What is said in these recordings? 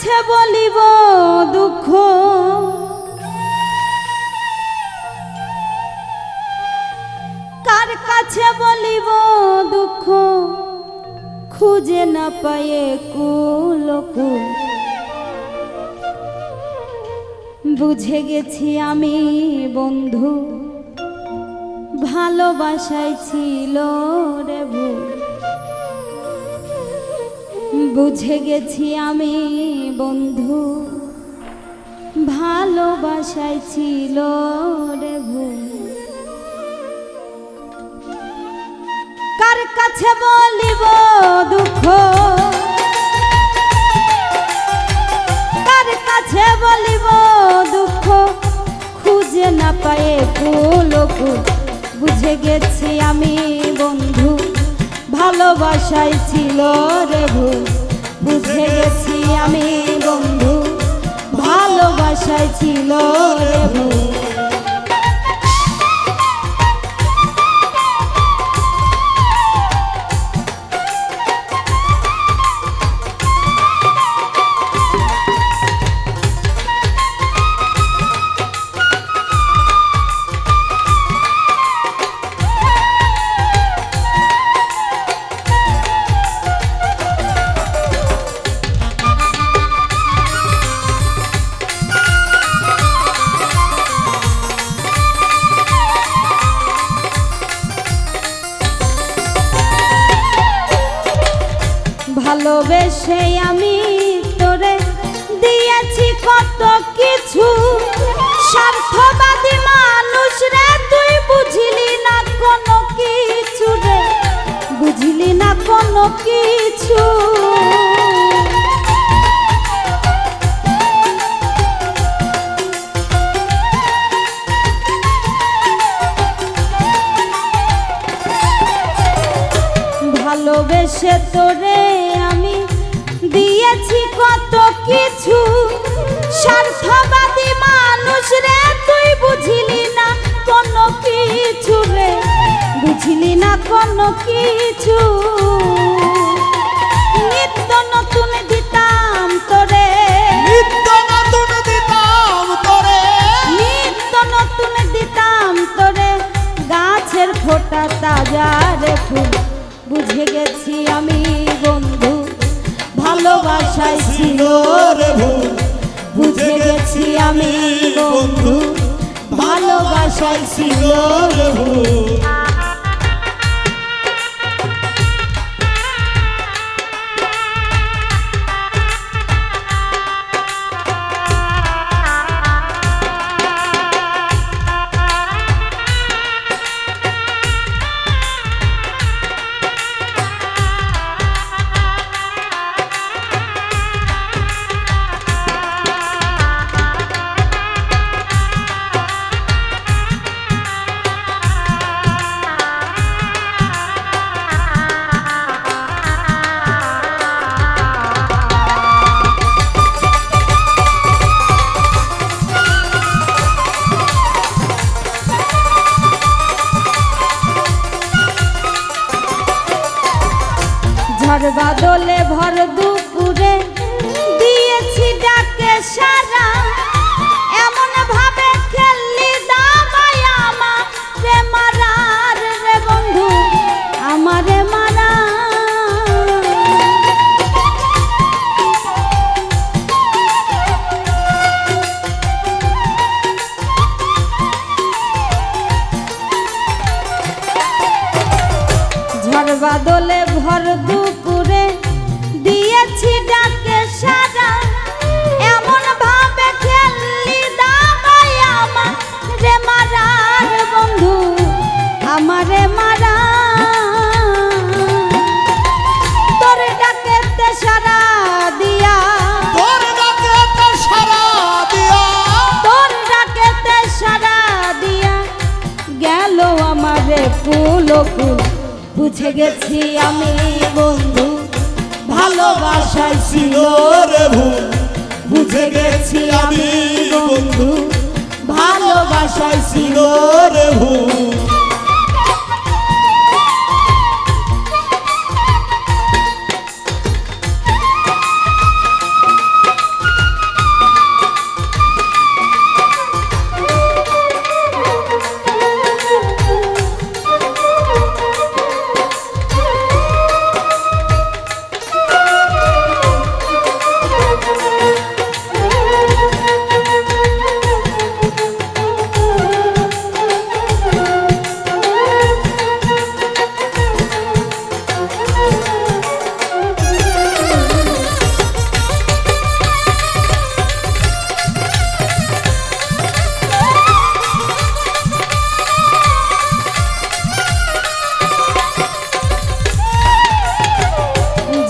কাছে বলিব দুঃখ। কার কাছে বলিব দুঃখ? খুঁজে না পায়ে কুলকুল বুঝে গেছি আমি বন্ধু, ভালোবাসায় ছিল রে ভুল বুঝে গেছি আমি, বন্ধু। ভালোবাসায় ছিল রে কার কাছে বলিব দুঃখ? কার কাছে বলিব দুঃখ? খুঁজে না পায়ে কুলকুল বুঝে গেছি আমি, বন্ধু। ভালোবাসায় ছিল রে ভুল বুঝে গেছি আমি বন্ধু ভালোবাসায় ছিল রে ভালোবেসে আমি তোরে দিয়েছি কত কিছু। স্বার্থবাদী মানুষ রে, তুই বুঝলি না কোনো কিছু রে? বুঝলি না কোনো কিছু। ভালোবেসে তোরে না কোনো কিছু। নিত্য নতুন দিতাম তোরে। নিত্য নতুন দিতাম তোরে। নিত্য নতুন দিতাম তোরে। গাছের ফোটা তাজা রে ফুল বুঝে গেছি আমি বন্ধু। ভালোবাসায় ছিল রে ভুল বুঝে গেছি আমি বন্ধু। ভালোবাসায় ছিল রে ভুল। ফুল। বুঝে গেছি আমি, বন্ধু ভালোবাসায় ছিল রে ভুল। বুঝে গেছি আমি, বন্ধু ভালোবাসায় ছিল রে ভুল।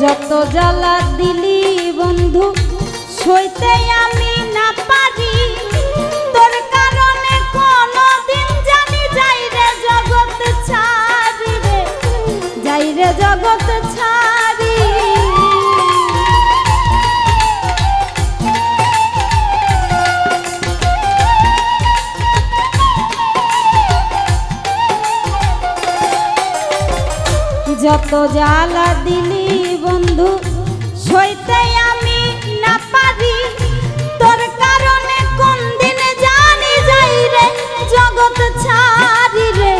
যত জ্বালা দিলি বন্ধু, সইতে আমি না পারি। তোর কারণে কোনদিন জানি যাই রে যাই রে যত জ্বালা দিলি বন্ধু সইতে আমি না পারি। তোর কারণে কোন দিন জানি যাই রে জগৎ ছাড়ি রে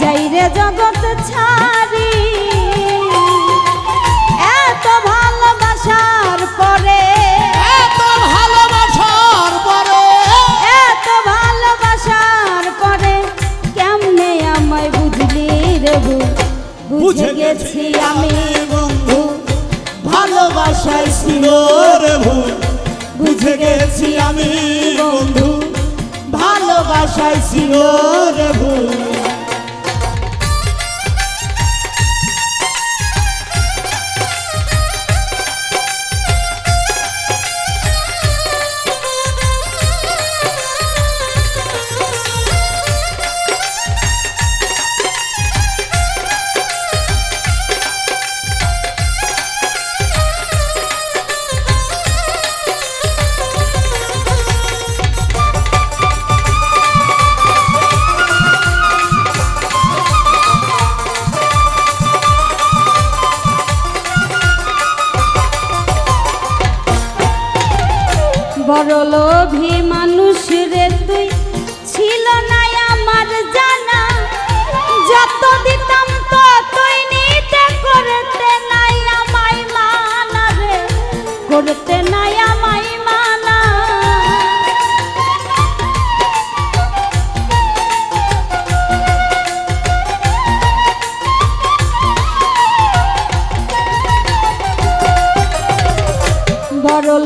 যাই রে জগৎ ছাড়ি। এত ভালোবাসার পরে এত ভালোবাসার পরে। এত ভালোবাসার পরে কেমনে আমায় বুঝলি রে বুঝে গেছি আমি ভালোবাসায় ছিল রে ভুল। বুঝে গেছি আমি বন্ধু। ভালোবাসায় ছিল রে ভুল। বড় লোভী মানুষ রে তুই। ছিল না আমার জানা। যত দিতাম নিতে করতে নাই মানা রে। করতে নাই মানা। বড়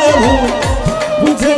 রে ভুল। বুঝে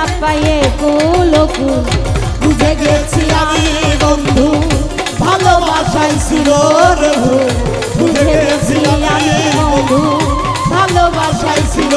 না পায়ে কুলকু বুঝে গেছি আমি বন্ধু, ভালোবাসাই ছিল রে ভুল বুঝে গেছি আমি বন্ধু ভালোবাসায় ছিল